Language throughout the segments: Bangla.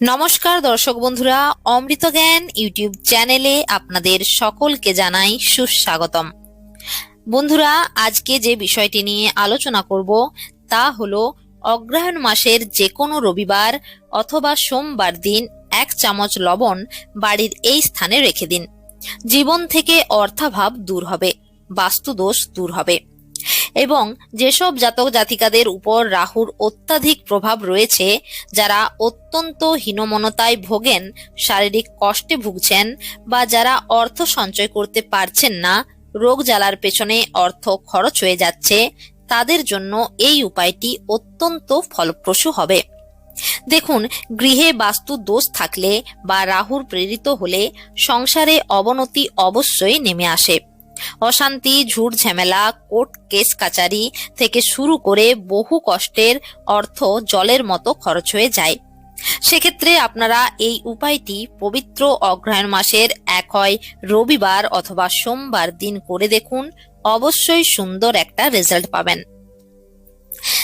নমস্কার, দর্শক বন্ধুরা, অমৃত জ্ঞান ইউটিউব চ্যানেলে আপনাদের সকলকে জানাই সুস্বাগতম। বন্ধুরা, আজকে যে বিষয়টি নিয়ে আলোচনা করব তা হলো অগ্রহায়ণ মাসের যে কোনো রবিবার অথবা সোমবার দিন এক চামচ লবণ বাড়ির এই স্থানে রেখে দিন। জীবন থেকে অর্থাভাব দূর হবে, বাস্তুদোষ দূর হবে। এবং যেসব জাতক জাতিকাদের উপর রাহুর অত্যাধিক প্রভাব রয়েছে, যারা অত্যন্ত হীনমনতায় ভোগেন, শারীরিক কষ্টে ভুগছেন বা যারা অর্থ সঞ্চয় করতে পারছেন না, রোগ জ্বালার পেছনে অর্থ খরচ হয়ে যাচ্ছে, তাদের জন্য এই উপায়টি অত্যন্ত ফলপ্রসূ হবে। দেখুন, গৃহে বাস্তু দোষ থাকলে বা রাহুর প্রেরিত হলে সংসারে অবনতি অবশ্যই নেমে আসে। অশান্তি, ঝুট ঝামেলা, কোর্ট কেস কাচারি থেকে শুরু করে বহু কষ্টের অর্থ জলের মতো খরচ হয়ে যায়। সেক্ষেত্রে আপনারা এই উপায়টি পবিত্র অগ্রহায়ণ মাসের এক হয় রবিবার অথবা সোমবার দিন করে দেখুন। অবশ্যই সুন্দর একটা রেজাল্ট পাবেন।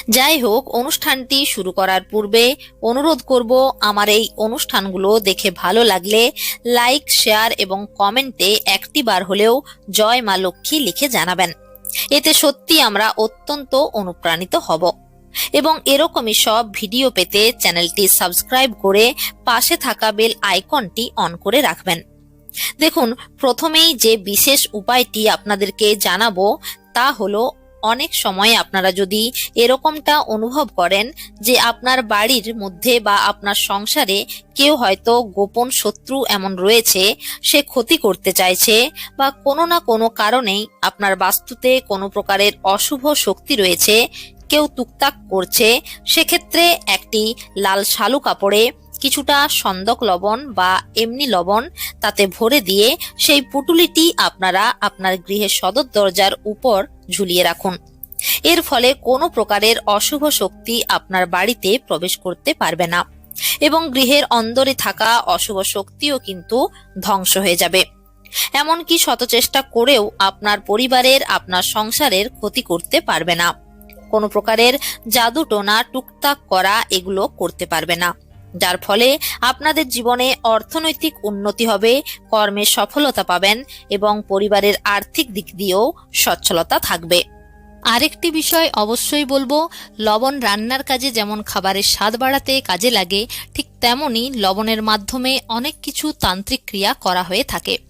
যাই হোক, অনুষ্ঠানটি শুরু করার পূর্বে অনুরোধ করব আমার এই অনুষ্ঠানগুলো দেখে ভালো লাগলে লাইক, শেয়ার এবং কমেন্টে একটি বার হলেও জয় মা লক্ষ্মী লিখে জানাবেন। এতে সত্যি আমরা অত্যন্ত অনুপ্রাণিত হব। এবং এরকমই সব ভিডিও পেতে চ্যানেলটি সাবস্ক্রাইব করে পাশে থাকা বেল আইকনটি অন করে রাখবেন। দেখুন, প্রথমেই যে বিশেষ উপায়টি আপনাদেরকে জানাব তা হলো অনেক সময় আপনারা যদি এরকমটা অনুভব করেন যে আপনার বাড়ির মধ্যে বা আপনার সংসারে কেউ হয়তো গোপন শত্রু এমন রয়েছে, সে ক্ষতি করতে চাইছে বা কোনো না কোনো কারণেই আপনার বাস্তুতে কোনো প্রকারের অশুভ শক্তি রয়েছে, কেউ তুকতাক করছে, সেক্ষেত্রে একটি লাল শালু কাপড়ে কিছুটা সন্দক লবণ বা এমনি লবণ তাতে ভরে দিয়ে সেই পুটুলিটি আপনারা আপনার গৃহের সদর দরজার উপর ঝুলিয়ে রাখুন। এর ফলে কোনো প্রকারের অশুভ শক্তি আপনার বাড়িতে প্রবেশ করতে পারবে না এবং গৃহের অন্দরে থাকা অশুভ শক্তিও কিন্তু ধ্বংস হয়ে যাবে। এমনকি শত চেষ্টা করেও আপনার পরিবারের, আপনার সংসারের ক্ষতি করতে পারবে না। কোনো প্রকারের জাদু টোনা, টুকটাক করা এগুলো করতে পারবে না। যার ফলে আপনাদের জীবনে অর্থনৈতিক উন্নতি হবে কর্মে সফলতা পাবেন এবং পরিবারের আর্থিক দিক দিয়েও সচ্ছলতা থাকবে। আরেকটি বিষয় অবশ্যই বলব, লবণ রান্নার কাজে যেমন খাবারের স্বাদ বাড়াতে কাজে লাগে, ঠিক তেমনই লবণের মাধ্যমে অনেক কিছু তান্ত্রিক ক্রিয়া করা হয়ে থাকে।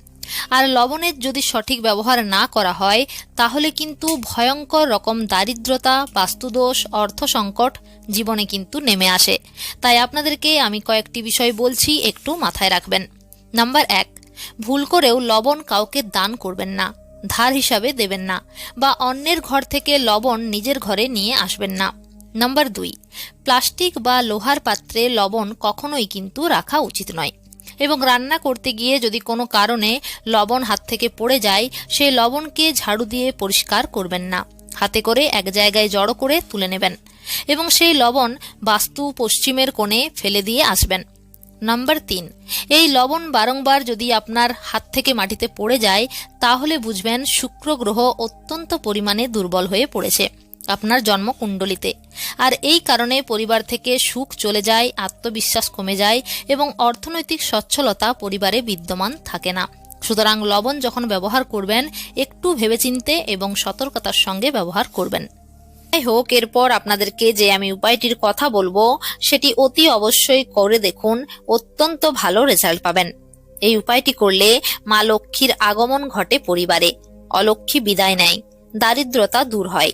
আর লবণের যদি সঠিক ব্যবহার না করা হয়, তাহলে কিন্তু ভয়ঙ্কর রকম দারিদ্রতা, বাস্তুদোষ অর্থ সংকট জীবনে কিন্তু নেমে আসে। তাই আপনাদেরকে আমি কয়েকটি বিষয় বলছি, একটু মাথায় রাখবেন। নাম্বার এক, ভুল করেও লবণ কাউকে দান করবেন না, ধার হিসাবে দেবেন না, বা অন্যের ঘর থেকে লবণ নিজের ঘরে নিয়ে আসবেন না। নাম্বার দুই, প্লাস্টিক বা লোহার পাত্রে লবণ কখনোই কিন্তু রাখা উচিত নয়। এবং রান্না করতে গিয়ে যদি কোনো কারণে লবণ হাত থেকে পড়ে যায় সেই লবণকে ঝাড়ু দিয়ে পরিষ্কার করবেন না। হাতে করে এক জায়গায় জড়ো করে তুলে নেবেন এবং সেই লবণ বাস্তু পশ্চিমের কোণে ফেলে দিয়ে আসবেন। নাম্বার তিন, এই লবণ বারংবার যদি আপনার হাত থেকে মাটিতে পড়ে যায়, তাহলে বুঝবেন শুক্র গ্রহ অত্যন্ত পরিমাণে দুর্বল হয়ে পড়েছে। আপনার জন্মকুণ্ডলিতে। আর এই কারণে পরিবার থেকে সুখ চলে যায়, আত্মবিশ্বাস কমে যায় এবং অর্থনৈতিক সচ্ছলতা পরিবারে বিদ্যমান থাকে না। সুতরাং লবণ যখন ব্যবহার করবেন, একটু ভেবেচিন্তে এবং সতর্কতার সঙ্গে ব্যবহার করবেন। যাই হোক, এরপর আপনাদেরকে যে আমি উপায়টির কথা বলব, সেটি অতি অবশ্যই করে দেখুন, অত্যন্ত ভালো রেজাল্ট পাবেন। এই উপায়টি করলে মা লক্ষ্মীর আগমন ঘটে পরিবারে। অলক্ষ্মী বিদায় নেয়, দারিদ্রতা দূর হয়।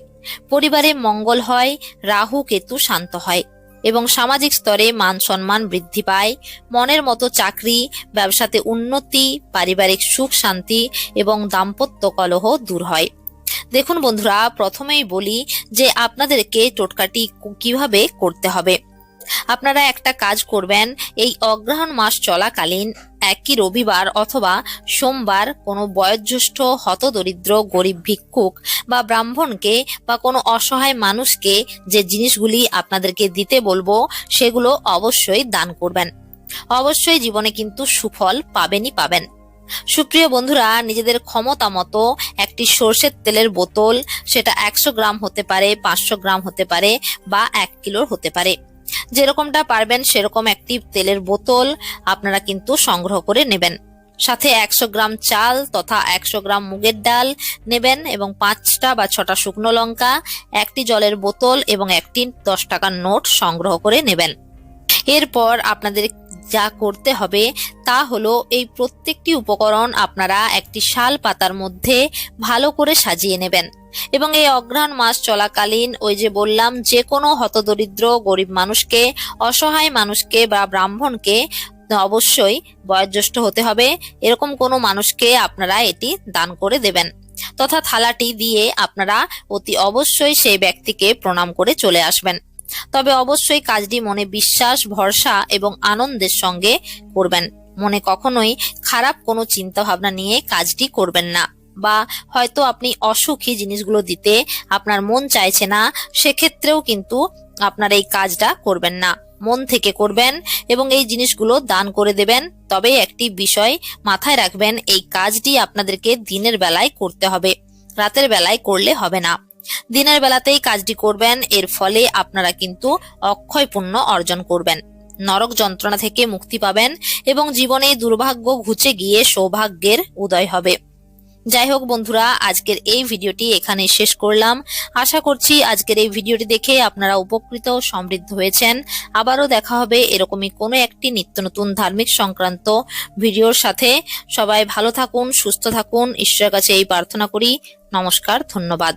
পরিবারে মঙ্গল হয়, রাহু কেতু শান্ত হয় এবং সামাজিক স্তরে মান সম্মান বৃদ্ধি পায়, মনের মতো চাকরি, ব্যবসাতে উন্নতি, পারিবারিক সুখ শান্তি এবং দাম্পত্য কলহ দূর হয়। দেখুন বন্ধুরা, প্রথমেই বলি যে আপনাদেরকে টোটকাটি কীভাবে করতে হবে। আপনারা একটা কাজ করবেন, এই অগ্রহণ মাস চলাকালীন একই রবিবার অথবা সোমবার কোনো বয়োজ্যেষ্ঠ হতদরিদ্র, গরিব ভিক্ষুক বা ব্রাহ্মণকে বা কোনো অসহায় মানুষকে যে জিনিসগুলি আপনাদেরকে দিতে বলব, সেগুলো অবশ্যই দান করবেন। অবশ্যই জীবনে কিন্তু সুফল পাবেনই পাবেন। সুপ্রিয় বন্ধুরা, নিজেদের ক্ষমতা মতো একটি সর্ষের তেলের বোতল, সেটা একশো গ্রাম হতে পারে, পাঁচশো গ্রাম হতে পারে বা এক কিলোর হতে পারে। যেরকমটা পারবেন সেরকম একটি তেলের বোতল আপনারা কিন্তু সংগ্রহ করে নেবেন। সাথে একশো গ্রাম চাল তথা একশো গ্রাম মুগের ডাল নেবেন এবং পাঁচটা বা ছটা শুকনো লঙ্কা, একটি জলের বোতল এবং একটি দশ টাকার নোট সংগ্রহ করে নেবেন। এরপর আপনাদের যা করতে হবে তা হলো এই প্রত্যেকটি উপকরণ আপনারা একটি শাল পাতার মধ্যে ভালো করে সাজিয়ে নেবেন। এবং এই অঘ্রাণ মাস চলাকালীন ওই যে বললাম, যে কোনো হতদরিদ্র গরিব মানুষকে, অসহায় মানুষকে বা ব্রাহ্মণকে অবশ্যই বয়োজ্যেষ্ঠ হতে হবে। এরকম কোনো মানুষকে আপনারা এটি দান করে দেবেন। তথা থালাটি দিয়ে আপনারা অতি অবশ্যই সেই ব্যক্তিকে প্রণাম করে চলে আসবেন। তবে অবশ্যই কাজটি মনে বিশ্বাস, ভরসা এবং আনন্দের সঙ্গে করবেন। মনে কখনোই খারাপ কোনো চিন্তা ভাবনা নিয়ে কাজটি করবেন না। বা হয়তো আপনি অসুখী জিনিসগুলো দিতে আপনার মন চাইছে না, সেক্ষেত্রেও কিন্তু আপনার এই কাজটা করবেন না। মন থেকে করবেন এবং এই জিনিসগুলো দান করে দেবেন। তবে একটি বিষয় মাথায় রাখবেন, এই কাজটি আপনাদেরকে দিনের বেলায় করতে হবে। রাতের বেলায় করলে হবে না। দিনের বেলাতেই কাজটি করবেন, এর ফলে আপনারা কিন্তু অক্ষয় অর্জন করবেন। নরক যন্ত্রণা থেকে মুক্তি পাবেন এবং জীবনে দুর্ভাগ্য ঘুচে গিয়ে সৌভাগ্যের উদয় হবে। যাই হোক বন্ধুরা, আজকের এই ভিডিওটি এখানে শেষ করলাম। আশা করছি আজকের এই ভিডিওটি দেখে আপনারা উপকৃত সমৃদ্ধ হয়েছেন। আবারও দেখা হবে এরকমই কোনো একটি নিত্য নতুন ধার্মিক সংক্রান্ত ভিডিওর সাথে। সবাই ভালো থাকুন, সুস্থ থাকুন। ঈশ্বরের কাছে এই প্রার্থনা করি। নমস্কার, ধন্যবাদ।